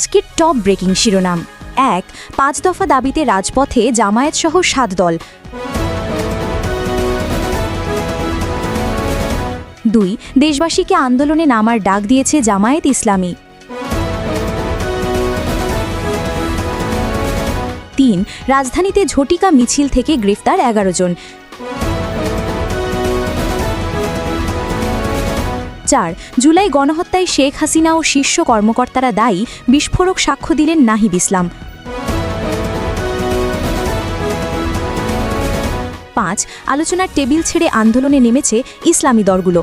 আজকের top breaking শিরোনাম। এক, পাঁচ দফা দাবিতে রাজপথে জামায়াত সহ সাত দল। দুই, দেশবাসীকে আন্দোলনে নামার ডাক দিয়েছে জামায়াত ইসলামী। তিন, রাজধানীতে ঝটিকা মিছিল থেকে গ্রেফতার এগারো জন। চার জুলাই গণহত্যায় শেখ হাসিনা ও শীর্ষ কর্মকর্তারা দায়ী, বিস্ফোরক সাক্ষ্য দিলেন নাহিদ ইসলাম। পাঁচ, আলোচনার টেবিল ছেড়ে আন্দোলনে নেমেছে ইসলামী দলগুলো।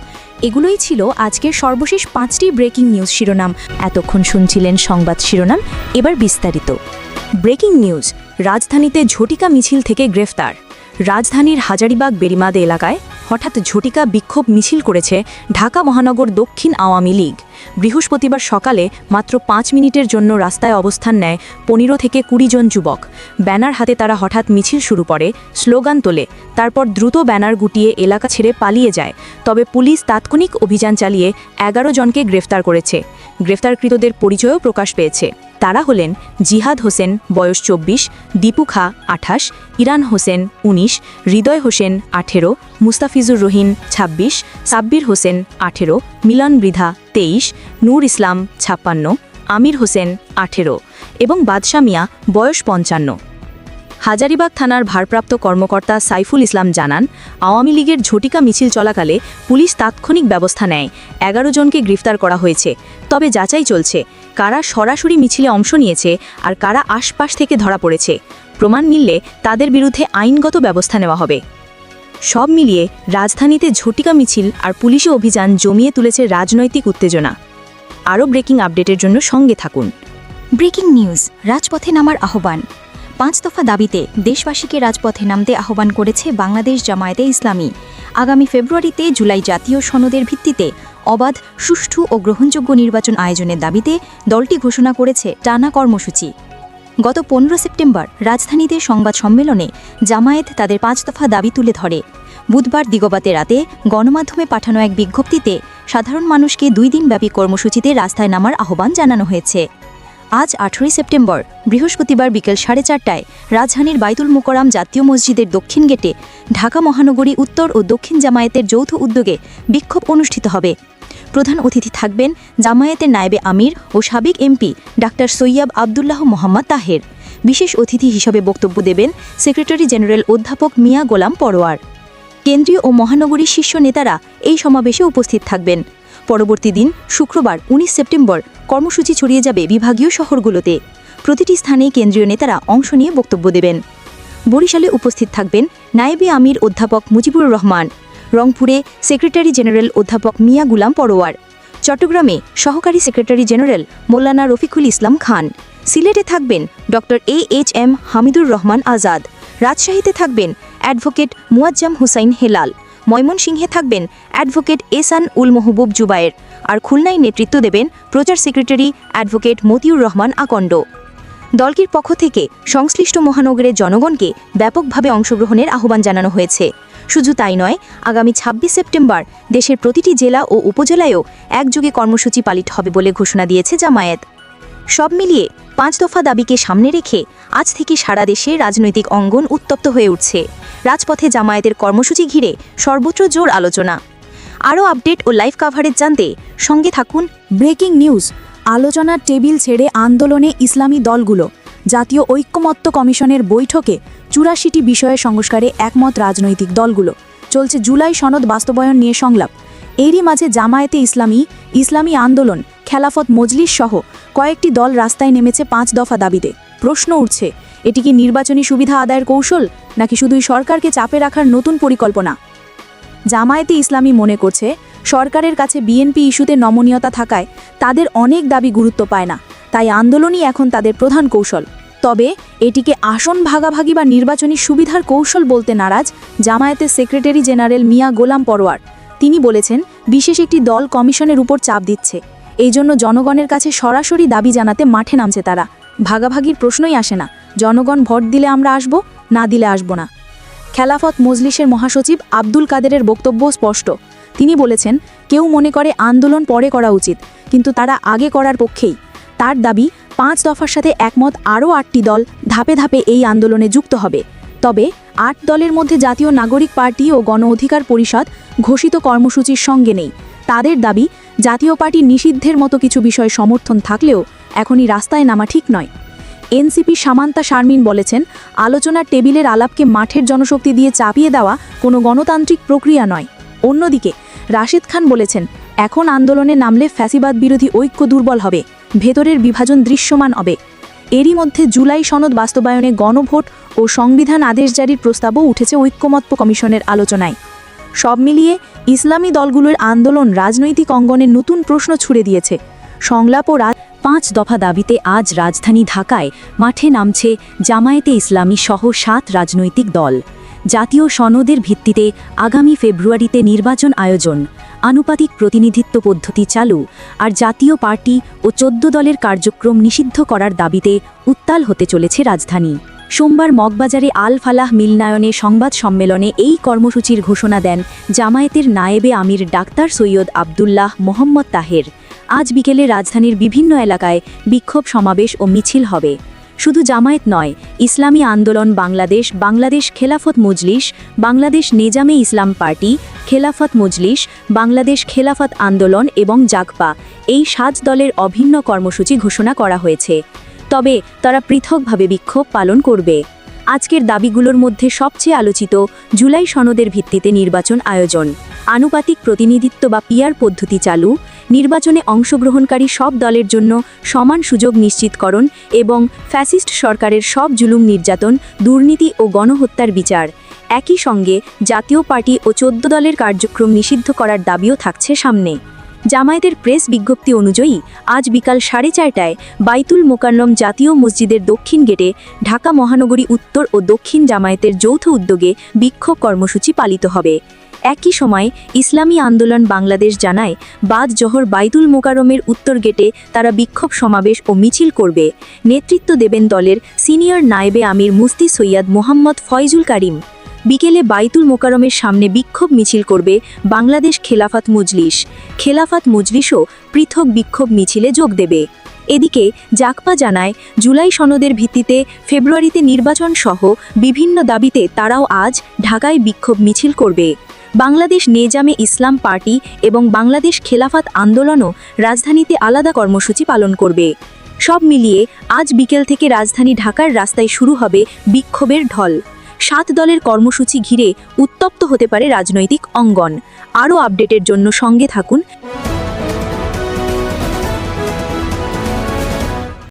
এগুলোই ছিল আজকের সর্বশেষ পাঁচটি ব্রেকিং নিউজ শিরোনাম। এতক্ষণ শুনছিলেন সংবাদ শিরোনাম, এবার বিস্তারিত। ব্রেকিং নিউজ, রাজধানীতে ঝটিকা মিছিল থেকে গ্রেফতার। রাজধানীর হাজারিবাগ বেরিমাদে এলাকায় হঠাৎ ঝটিকা বিক্ষোভ মিছিল করেছে ঢাকা মহানগর দক্ষিণ আওয়ামী লীগ। বৃহস্পতিবার সকালে মাত্র পাঁচ মিনিটের জন্য রাস্তায় অবস্থান নেয় পনেরো থেকে কুড়ি জন যুবক। ব্যানার হাতে তারা হঠাৎ মিছিল শুরু করে, স্লোগান তোলে, তারপর দ্রুত ব্যানার গুটিয়ে এলাকা ছেড়ে পালিয়ে যায়। তবে পুলিশ তাৎক্ষণিক অভিযান চালিয়ে এগারো জনকে গ্রেফতার করেছে। গ্রেফতারকৃতদের পরিচয়ও প্রকাশ পেয়েছে। তারা হলেন জিহাদ হোসেন বয়স চব্বিশ, দীপু খা আঠাশ, ইরান হোসেন ১৯ হৃদয় হোসেন আঠেরো, মুস্তাফিজুর রহিম ২৬ সাব্বির হোসেন আঠেরো, মিলন বৃধা তেইশ, নূর ইসলাম ছাপ্পান্ন, আমির হোসেন আঠেরো এবং বাদশা মিয়া বয়স পঞ্চান্ন। হাজারিবাগ থানার ভারপ্রাপ্ত কর্মকর্তা সাইফুল ইসলাম জানান, আওয়ামী লীগের ঝটিকা মিছিল চলাকালে পুলিশ তাৎক্ষণিক ব্যবস্থা নেয়। এগারো জনকে গ্রেফতার করা হয়েছে। তবে যাচাই চলছে। কারা সরাসরি মিছিলে অংশ নিয়েছে আর কারা আশপাশ থেকে ধরা পড়েছে। প্রমাণ মিললে তাদের বিরুদ্ধে আইনগত ব্যবস্থা নেওয়া হবে। সব মিলিয়ে রাজধানীতে ঝটিকা মিছিল আর পুলিশি অভিযান জমিয়ে তুলেছে রাজনৈতিক উত্তেজনা। আরও ব্রেকিং আপডেটের জন্য সঙ্গে থাকুন। ব্রেকিং নিউজ, রাজপথে নামার আহ্বান। পাঁচ দফা দাবিতে দেশবাসীকে রাজপথে নামতে আহ্বান করেছে বাংলাদেশ জামায়াতে ইসলামী। আগামী ফেব্রুয়ারিতে জুলাই জাতীয় সনদের ভিত্তিতে অবাধ, সুষ্ঠু ও গ্রহণযোগ্য নির্বাচন আয়োজনের দাবিতে দলটি ঘোষণা করেছে টানা কর্মসূচি। গত পনেরো সেপ্টেম্বর রাজধানীতে সংবাদ সম্মেলনে জামায়েত তাদের পাঁচ দফা দাবি তুলে ধরে। বুধবার দিগবাতে রাতে গণমাধ্যমে পাঠানো এক বিজ্ঞপ্তিতে সাধারণ মানুষকে দুই দিনব্যাপী কর্মসূচিতে রাস্তায় নামার আহ্বান জানানো হয়েছে। আজ আঠেরোই সেপ্টেম্বর, বৃহস্পতিবার বিকেল সাড়ে চারটায় রাজধানীর বাইতুল মোকরাম জাতীয় মসজিদের দক্ষিণ গেটে ঢাকা মহানগরী উত্তর ও দক্ষিণ জামায়াতের যৌথ উদ্যোগে বিক্ষোভ অনুষ্ঠিত হবে। প্রধান অতিথি থাকবেন জামায়াতের নায়েবে আমির ও সাবেক এমপি ডাক্তার সৈয়াব আবদুল্লাহ মোহাম্মদ তাহের। বিশেষ অতিথি হিসেবে বক্তব্য দেবেন সেক্রেটারি জেনারেল অধ্যাপক মিয়া গোলাম পরোয়ার। কেন্দ্রীয় ও মহানগরী শীর্ষ নেতারা এই সমাবেশে উপস্থিত থাকবেন। পরবর্তী দিন, শুক্রবার ১৯ সেপ্টেম্বর, কর্মসূচি ছড়িয়ে যাবে বিভাগীয় শহরগুলোতে। প্রতিটি স্থানে কেন্দ্রীয় নেতারা অংশ নিয়ে বক্তব্য দেবেন। বরিশালে উপস্থিত থাকবেন নায়েবে আমির অধ্যাপক মুজিবুর রহমান, রংপুরে সেক্রেটারি জেনারেল অধ্যাপক মিয়া গুলাম পরোয়ার, চট্টগ্রামে সহকারী সেক্রেটারি জেনারেল মোল্লানা রফিকুল ইসলাম খান, সিলেটে থাকবেন doctor A H M Hamidur Rahman Azad, রাজশাহীতে থাকবেন অ্যাডভোকেট মুয়াজ্জাম হুসাইন হেলাল ময়মনসিংহে থাকবেন অ্যাডভোকেট এসান উল মহবুব জুবায়ের। আর খুলনায় নেতৃত্ব দেবেন প্রচার সেক্রেটারি অ্যাডভোকেট মতিউর রহমান আকণ্ড দলটির পক্ষ থেকে সংশ্লিষ্ট মহানগরের জনগণকে ব্যাপকভাবে অংশগ্রহণের আহ্বান জানানো হয়েছে। শুধু তাই নয়, আগামী ২৬ সেপ্টেম্বর দেশের প্রতিটি জেলা ও উপজেলায়ও একযোগে কর্মসূচি পালিত হবে বলে ঘোষণা দিয়েছে জামায়াত। সব মিলিয়ে পাঁচ দফা দাবিকে সামনে রেখে আজ থেকে সারা দেশে রাজনৈতিক অঙ্গন উত্তপ্ত হয়ে উঠছে। রাজপথে জামায়াতের কর্মসূচি ঘিরে সর্বোচ্চ জোর আলোচনা। আরও আপডেট ও লাইভ কাভারেজ জানতে সঙ্গে থাকুন ব্রেকিং নিউজ, আলোচনার টেবিল ছেড়ে আন্দোলনে ইসলামী দলগুলো। জাতীয় ঐক্যমত্য কমিশনের বৈঠকে চুরাশিটি বিষয়ে সংস্কারে একমত রাজনৈতিক দলগুলো। চলছে জুলাই সনদ বাস্তবায়ন নিয়ে সংলাপ। এরই মাঝে জামায়াতে ইসলামী ইসলামী আন্দোলন, খেলাফত মজলিস সহ কয়েকটি দল রাস্তায় নেমেছে পাঁচ দফা দাবিতে। প্রশ্ন উঠছে, এটি কি নির্বাচনী সুবিধা আদায়ের কৌশল, নাকি শুধুই সরকারকে চাপে রাখার নতুন পরিকল্পনা? জামায়াতে ইসলামী মনে করছে, সরকারের কাছে বিএনপি ইস্যুতে নমনীয়তা থাকায় তাদের অনেক দাবি গুরুত্ব পায় না, তাই আন্দোলনই এখন তাদের প্রধান কৌশল। তবে এটিকে আসন ভাগাভাগি বা নির্বাচনী সুবিধার কৌশল বলতে নারাজ জামায়াতের সেক্রেটারি জেনারেল মিয়া গোলাম পরোয়ার। তিনি বলেছেন, বিশেষ একটি দল কমিশনের উপর চাপ দিচ্ছে, এই জন্য জনগণের কাছে সরাসরি দাবি জানাতে মাঠে নামছে তারা। ভাগাভাগির প্রশ্নই আসে না। জনগণ ভোট দিলে আমরা আসব, না দিলে আসব না। খেলাফত মজলিসের মহাসচিব আব্দুল কাদেরের বক্তব্য স্পষ্ট। তিনি বলেছেন, কেউ মনে করে আন্দোলন পরে করা উচিত, কিন্তু তারা আগে করার পক্ষেই। তার দাবি, পাঁচ দফার সাথে একমত আরও আটটি দল ধাপে ধাপে এই আন্দোলনে যুক্ত হবে। তবে, আট দলের মধ্যে জাতীয় নাগরিক পার্টি ও গণ অধিকার পরিষদ ঘোষিত কর্মসূচির সঙ্গে নেই। তাদের দাবি, জাতীয় পার্টি নিষিদ্ধের মতো কিছু বিষয় সমর্থন থাকলেও এখনই রাস্তায় নামা ঠিক নয়। এনসিপি সামান্তা শারমিন বলেছেন, আলোচনার টেবিলের আলাপকে মাঠের জনশক্তি দিয়ে চাপিয়ে দেওয়া কোনো গণতান্ত্রিক প্রক্রিয়া নয়। অন্যদিকে, রাশিদ খান বলেছেন, এখন আন্দোলনে নামলে ফ্যাসিবাদ বিরোধী ঐক্য দুর্বল হবে, ভেতরের বিভাজন দৃশ্যমান হবে। এরই মধ্যে জুলাই সনদ বাস্তবায়নে গণভোট ও সংবিধান আদেশ জারির প্রস্তাবও উঠেছে ঐক্যমত্য কমিশনের আলোচনায়। সব মিলিয়ে ইসলামী দলগুলোর আন্দোলন রাজনৈতিক অঙ্গনে নতুন প্রশ্ন ছুড়ে দিয়েছে। সংলাপ ও রাজ পাঁচ দফা দাবিতে আজ রাজধানী ঢাকায় মাঠে নামছে জামায়াতে ইসলামী সহ সাত রাজনৈতিক দল। জাতীয় সনদের ভিত্তিতে আগামী ফেব্রুয়ারিতে নির্বাচন আয়োজন, আনুপাতিক প্রতিনিধিত্ব পদ্ধতি চালু আর জাতীয় পার্টি ও চোদ্দ দলের কার্যক্রম নিষিদ্ধ করার দাবিতে উত্তাল হতে চলেছে রাজধানী। সোমবার মগবাজারে আল ফালাহ মিলনায়নে সংবাদ সম্মেলনে এই কর্মসূচির ঘোষণা দেন জামায়াতের নায়েবে আমির ডাক্তার সৈয়দ আবদুল্লাহ মোহাম্মদ তাহের। আজ বিকেলে রাজধানীর বিভিন্ন এলাকায় বিক্ষোভ সমাবেশ ও মিছিল হবে। শুধু জামায়াত নয়, ইসলামী আন্দোলন বাংলাদেশ বাংলাদেশ খেলাফত মজলিস, বাংলাদেশ নেজামে ইসলাম পার্টি, খেলাফত মজলিস, বাংলাদেশ খেলাফত আন্দোলন এবং জাগপা এই সাত দলের অভিন্ন কর্মসূচি ঘোষণা করা হয়েছে। তবে তারা পৃথকভাবে বিক্ষোভ পালন করবে। আজকের দাবিগুলোর মধ্যে সবচেয়ে আলোচিত জুলাই সনদের ভিত্তিতে নির্বাচন আয়োজন। আনুপাতিক প্রতিনিধিত্ব বা পিয়ার পদ্ধতি চালু, নির্বাচনে অংশগ্রহণকারী সব দলের জন্য সমান সুযোগ নিশ্চিতকরণ এবং ফ্যাসিস্ট সরকারের সব জুলুম নির্যাতন, দুর্নীতি ও গণহত্যার বিচার। একই সঙ্গে জাতীয় পার্টি ও চোদ্দ দলের কার্যক্রম নিষিদ্ধ করার দাবিও থাকছে সামনে। জামায়াতের প্রেস বিজ্ঞপ্তি অনুযায়ী, আজ বিকাল সাড়ে চারটায় বাইতুল মোকাল্লম জাতীয় মসজিদের দক্ষিণ গেটে ঢাকা মহানগরী উত্তর ও দক্ষিণ জামায়াতের যৌথ উদ্যোগে বিক্ষোভ কর্মসূচি পালিত হবে। একই সময় ইসলামী আন্দোলন বাংলাদেশ জানায়, বাদ জহর বাইতুল মোকারমের উত্তর গেটে তারা বিক্ষোভ সমাবেশ ও মিছিল করবে। নেতৃত্ব দেবেন দলের সিনিয়র নায়েবে আমির মুস্তি সৈয়দ মোহাম্মদ ফয়জুল কারিম। বিকেলে বাইতুল মোকারমের সামনে বিক্ষোভ মিছিল করবে বাংলাদেশ খেলাফাত মজলিস। খেলাফাত মজলিসও পৃথক বিক্ষোভ মিছিলে যোগ দেবে। এদিকে জাকপা জানায়, জুলাই সনদের ভিত্তিতে ফেব্রুয়ারিতে নির্বাচন সহ বিভিন্ন দাবিতে তারাও আজ ঢাকায় বিক্ষোভ মিছিল করবে। বাংলাদেশ নেজামে ইসলাম পার্টি এবং বাংলাদেশ খেলাফাত আন্দোলনও রাজধানীতে আলাদা কর্মসূচি পালন করবে। সব মিলিয়ে আজ বিকেল থেকে রাজধানী ঢাকার রাস্তায় শুরু হবে বিক্ষোভের ঢল। সাত দলের কর্মসূচি ঘিরে উত্তপ্ত হতে পারে রাজনৈতিক অঙ্গন। আরও আপডেটের জন্য সঙ্গে থাকুন